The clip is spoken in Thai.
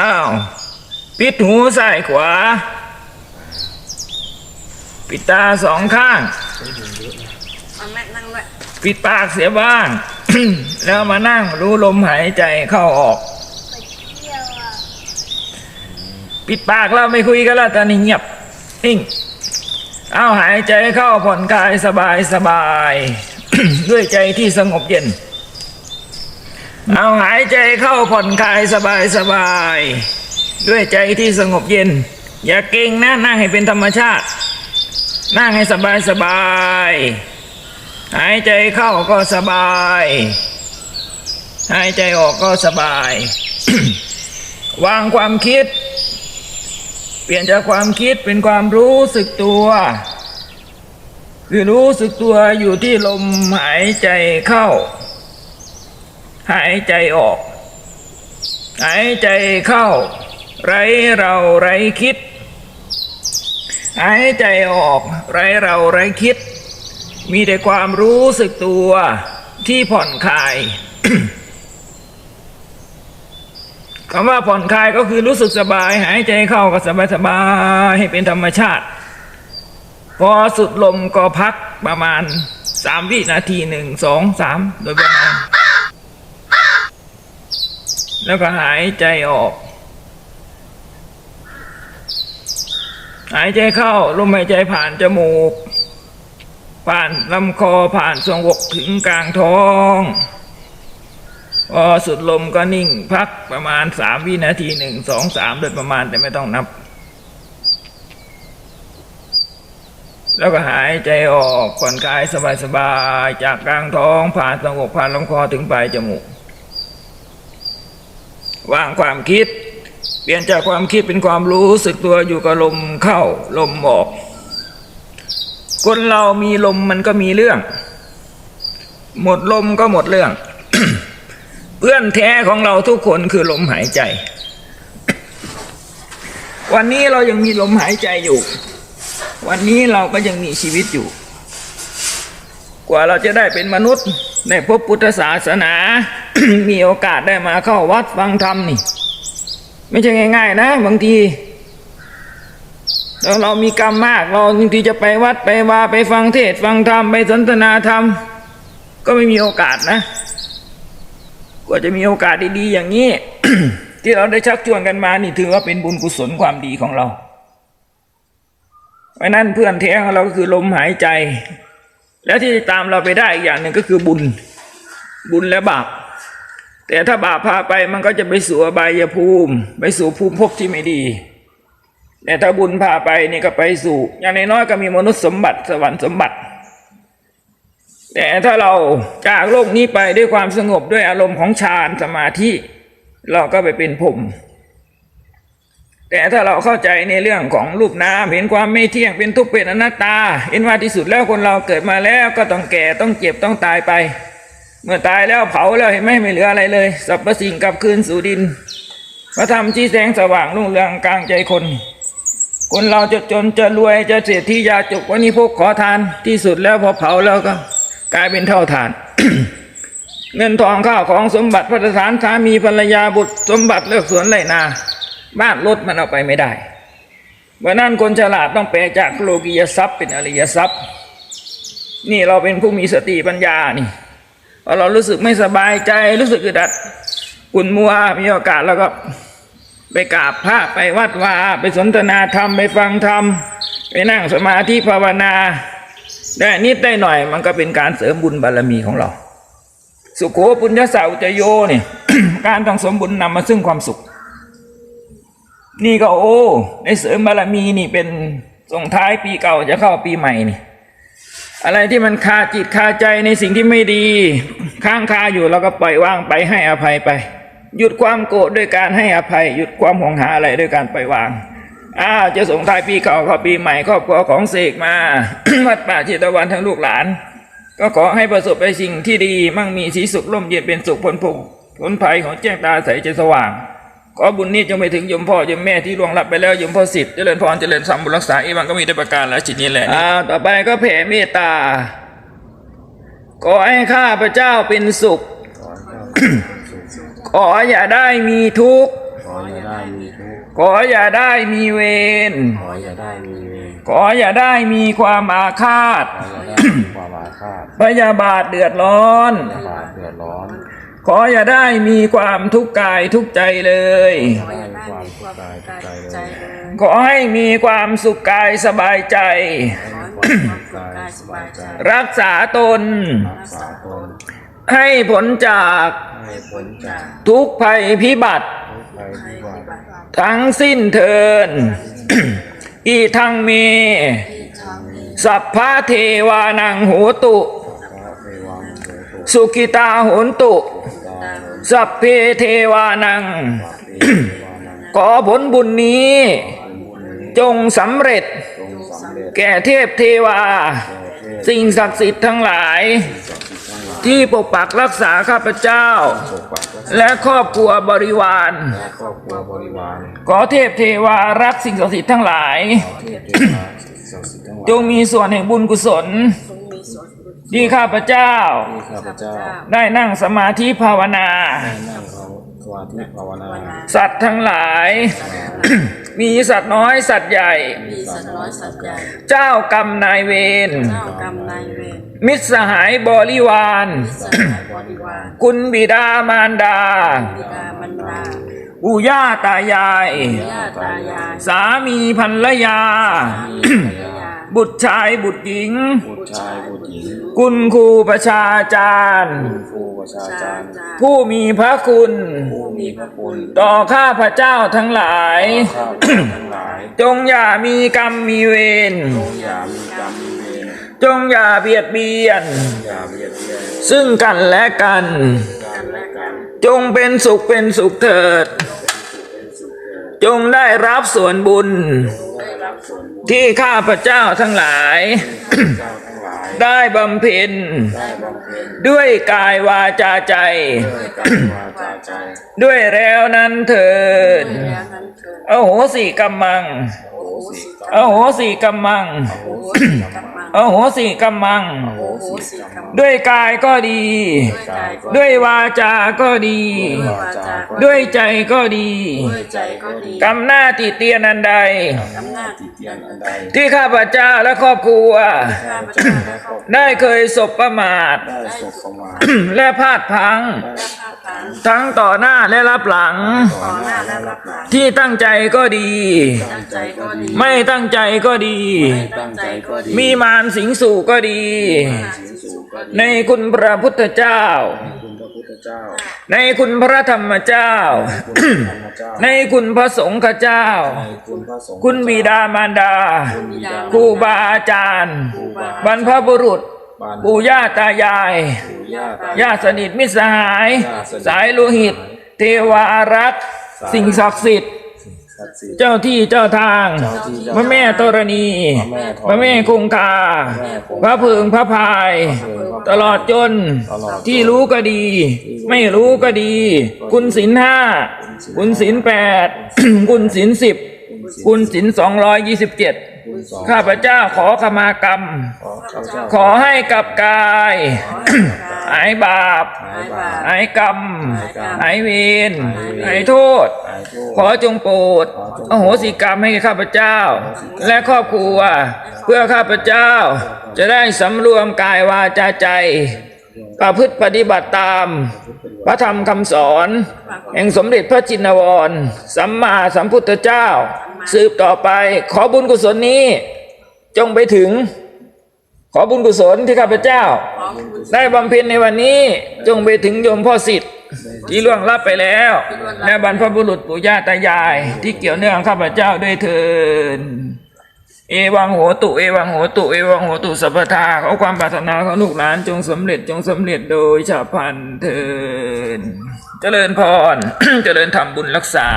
อ้าว ปิดหูซ้ายขวา ปิดตาสองข้าง เอาแม่นั่งด้วยปิดปากเสียบ้าง แล้วมานั่งรู้ลมหายใจเข้าออก ปิดปากแล้วไม่คุยกันแล้วตอนนี้เงียบนิ่งเอาหายใจเข้าผ่อนคลายสบายสบาย ด้วยใจที่สงบเย็น เอาหายใจเข้าผ่อนคลายสบายสบาย ด้วยใจที่สงบเย็น อย่าเก่งนะนั่งให้เป็นธรรมชาติ นั่งให้สบายสบาย หายใจเข้าก็สบาย หายใจออกก็สบาย วางความคิด เปลี่ยนจากความคิดเป็นความรู้สึกตัวคือรู้สึกตัวอยู่ที่ลมหายใจเข้า หายใจออก หายใจเข้า ไรเราไรคิด หายใจออก ไรเราไรคิด มีแต่ความรู้สึกตัวที่ผ่อนคลายคำว่าผ่อนคลายก็คือรู้สึกสบาย หายใจเข้าก็สบายสบายให้เป็นธรรมชาติ พอสุดลมก็พักประมาณสามวินาทีหนึ่งสองสามโดยประมาณ แล้วก็หายใจออก หายใจเข้าลมหายใจผ่านจมูก ผ่านลำคอผ่านทรวงอกถึงกลางท้องพอสุดลมก็นิ่งพักประมาณสามวินาทีหนึ่งสองสามโดยประมาณแต่ไม่ต้องนับ แล้วก็หายใจออกผ่อนคลายสบายๆจากกลางท้องผ่านทรวงอกผ่านลำคอถึงปลายจมูก วางความคิด เปลี่ยนจากความคิดเป็นความรู้สึกตัวอยู่กับลมเข้าลมออก คนเรามีลมมันก็มีเรื่อง หมดลมก็หมดเรื่อง เพื่อนแท้ของเราทุกคนคือลมหายใจ วันนี้เรายังมีลมหายใจอยู่ วันนี้เราก็ยังมีชีวิตอยู่ กว่าเราจะได้เป็นมนุษย์ได้พบพุทธศาสนา มีโอกาสได้มาเข้าวัดฟังธรรมนี่ ไม่ใช่ง่าย ๆ นะบางทีแล้วเรามีกรรมมาก เราบางทีจะไปวัดไปวาไปฟังเทศฟังธรรมไปสนทนาธรรม ก็ไม่มีโอกาสนะกว่าจะมีโอกาสดีๆอย่างนี้ ที่เราได้ชักชวนกันมานี่ถือว่าเป็นบุญกุศลความดีของเราเพราะนั้นเพื่อนแท้ของเราก็คือลมหายใจ แล้วที่ตามเราไปได้อีกอย่างหนึ่งก็คือบุญ บุญและบาป แต่ถ้าบาปพาไปมันก็จะไปสู่อบายภูมิ ไปสู่ภูมิภพที่ไม่ดี แต่ถ้าบุญพาไปนี่ก็ไปสู่ อย่างน้อยก็มีมนุษย์สมบัติสวรรค์สมบัติ แต่ถ้าเราจากโลกนี้ไปด้วยความสงบด้วยอารมณ์ของฌานสมาธิ เราก็ไปเป็นผมแต่ถ้าเราเข้าใจในเรื่องของรูปนามเห็นความไม่เที่ยงเป็นทุกข์เป็นอนัตตา เห็นว่าที่สุดแล้วคนเราเกิดมาแล้วก็ต้องแก่ต้องเจ็บต้องตายไป เมื่อตายแล้วเผาแล้วเห็นไหมไม่เหลืออะไรเลยสรรพสิ่งกลับคืนสู่ดินพระธรรมชี้แสงสว่างรุ่งเรืองกลางใจคน คนเราจะจนจะรวยจะเศรษฐียาจุกวันนี้พวกขอทานที่สุดแล้วพอเผาแล้วก็ กลายเป็นเท่าทาน เงินทองข้าวของสมบัติพระสานสามีภรรยาบุตรสมบัติเลือกสวนไรนา บ้านรถมันเอาไปไม่ได้เพราะนั้นคนฉลาดต้องแปลจากโลกียทรัพย์เป็นอริยทรัพย์ นี่เราเป็นผู้มีสติปัญญานี่ พอเรารู้สึกไม่สบายใจรู้สึกอึดอัดอุ่นมัวมีโอกาสแล้วก็ไปกราบพระไปวัดวาไปสนทนาธรรมไปฟังธรรมไปนั่งสมาธิภาวนาได้นิดได้หน่อย มันก็เป็นการเสริมบุญบารมีของเรา สุโขปุญญาสาอุจโยเนี่ยการต้งสมบุญนำมาซึ่งความสุข นี่ก็โอ้ได้เสริมบารมีนี่เป็นส่งท้ายปีเก่าจะเข้าปีใหม่นี่ อะไรที่มันคาจิตคาใจในสิ่งที่ไม่ดีค้างคาอยู่เราก็ปล่อยวางไปให้อภัยไป หยุดความโกรธด้วยการให้อภัย หยุดความหวงหาอะไรด้วยการปล่อยวางอ้าวจะส่งท้ายปีเก่าข้าปีใหม่ครอบครัวของเสกมาวัดป่าจิตวันทั้งลูกหลาน ก็ขอให้ประสบไปสิ่งที่ดี มั่งมีสีสุขร่มเย็นเป็นสุขพ้นผงพ้นภัยของแจ้งตาใสใจสว่าง ขอบุญนี้จงไปถึงยมพ่อยมแม่ที่ล่วงลับไปแล้วยมพ่อสิทธิ์เจริญพรเจริญธรรมบุญรักษาอีวันก็มีได้ประการแล้วจิตนี้แหละอ่าต่อไปก็แผ่เมตตาขอให้ข้าพระเจ้าเป็นสุข ขออย่าได้มีทุกข์ ขออย่าได้มขออย่าได้มีเวร ขออย่าได้มีเวร ขออย่าได้มีความอาฆาตขออย่าได้มีความอาฆาตพยาบาทเดือดร้อน อย่าบาดเดือดร้อนขออย่าได้มีความทุกข์กายทุกข์ใจเลย ขออย่าได้มีความกายใจเลย ขอให้มีความสุขกายสบายใจ ขอให้มีความสุขกายสบายใจ รักษาตน รักษาตน ให้ผลจากให้พ้นจาก ทุกภัยพิบัติทุกภัยพิบัติทั้งสิ้นเทิน อีทังเมสัพพะเทวานังโหตุพระเทวังโสตุ สุขิตาโหนตุตาโหน สัพเพเทวานัง ขอผลบุญนี้ จงสำเร็จ แก่เทพเทวา สิ่งศักดิ์สิทธิ์ทั้งหลาย ที่ปกปักรักษาข้าพเจ้า และครอบครัวบริวาร ขอเทพเทวารักสิ่งศักดิ์สิทธิ์ทั้งหลาย จงมีส่วนแห่งบุญกุศล ที่ข้าพเจ้า ที่ข้าพเจ้าได้นั่งสมาธิภาวนา ได้นั่งภาวสมาธิภาวนา สัตว์ทั้งหลาย มีสัตว์น้อยสัตว์ใหญ่ มีสัตว์น้อยสัตว์ใหญ่ เจ้ากรรมนายเวร เจ้ากรรมนายเวร มิตรสหายบริวารสหายบริวารคุณบิดามารดาบิดามารดาปู่ย่าตายายญาติตายายสามีภรรยาภรรยา บุตรชายบุตรหญิง บุตรชายบุตรหญิงคุณครูประชาจารย์ คุณครูประชาจารย์ผู้มีพระคุณ ผู้มีพระคุณต่อข้าพระเจ้าทั้งหลาย ข้าพเจ้าทั้งหลายจงอย่ามีกรรมมีเวรอย่ามีกรรมมีเวรจงอย่าเบียดเบียน อย่าเบียดเบียนซึ่งกันและกัน กันและกันจงเป็นสุขเป็นสุขเถิด จงได้รับส่วนบุญได้รับส่วนบุญ ที่ข้าพเจ้าทั้งหลายเจ้าทั้งหลาย ได้บำเพ็ญได้บำเพ็ญด้วยกายวาจาใจด้วยกายวาจาใจ ด้วยแล้วนั้นเถิดแล้วนั้นเถิดโอโหสิกัมมังโอ้สิกรรมโอโหสิกัมมังโอ้สิกรรมโอโหสิกัมมังโอ้โหสิสิกกรรรรมมด้วยกายก็ดี ด้วยกายก็ด้วยวาจาก็ดี ด้วยวาจาก็ด้วยใจก็ดีด้วยใจก็ดีกำหน้าติเตียนันใดอำนาจติเตียนอันใดที่ข้าพเจ้าและครอบครัว ข้าพเจ้าและครอบครัวได้เคยสบประมาท ได้ศพประมาทและพลาดพลังและภาคการ ทั้งต่อหน้าและรับหลัง ต่อหน้าและรับหลังที่ตั้งใจก็ดี ตั้งใจก็ดีไม่ตั้งใจก็ดี ไม่ตั้งใจก็ดีมีมารสิงสู่ก็ดีสิสูก็ดี ในคุณพระพุทธเจ้า คุณพระพุทธเจ้า ในคุณพระธรรมเจ้า คุณพระธรรมเจ้า ในคุณพระสงฆ์เจ้า ในคุณพระสงฆ์คุณบิดามารดาบิดาครูบาอาจารย์ บรรพบุรุษ บานปู่ย่าตายาย ปู่ย่าตาญาติสนิทมิตรสหาย ญาติสนิท สายโลหิต เทวาอารักษ์สิ่งศักดิ์สิทธิ์ ศักดิ์สิทธิ์ เจ้าที่เจ้าทางเจ้าที่เจ้าทางพระแม่ธรณีพระแม่ธรณีพระแม่คงคาพระแม่คงคาพระพึงพระพายตลอดจน ตลอดจนที่รู้ก็ดี ไม่รู้ก็ดี คุณศีลห้า คุณศีลแปด คุณศีลสิบ คุณศีลสองร้อยยี่สิบเจ็ดคุณสอง ข้าพเจ้าขอขมากรรม ขอข้าพเจ้าขอให้กลับกายหายบาปหายบาป หายกรรม หายเวรหายโทษหายโทษ ขอจงโปรดอโหสิกรรมให้ข้าพเจ้า และครอบครัว เพื่อข้าพเจ้า จะได้สำรวมกายวาจาใจ ประพฤติปฏิบัติตาม พระธรรมคำสอน แห่งสมเด็จพระจินวร สัมมาสัมพุทธเจ้า สืบต่อไป ขอบุญกุศลนี้ จงไปถึง ขอบุญกุศลที่ข้าพเจ้า ได้บำเพ็ญในวันนี้จงไปถึงโยมพ่อสิทธิ์ที่ล่วงลับไปแล้วและบรรพบุรุษปู่ย่าตายาย ที่เกี่ยวเนื่องข้าพเจ้าด้วยเถินเอวังโหตุเอวังโหตุเอวังโหตุสัพพทาขอความปรารถนาของลูกหลานจงสำเร็จจงสำเร็จโดยชาพลันเถินเจริญพร เจริญธรรมบุญรักษา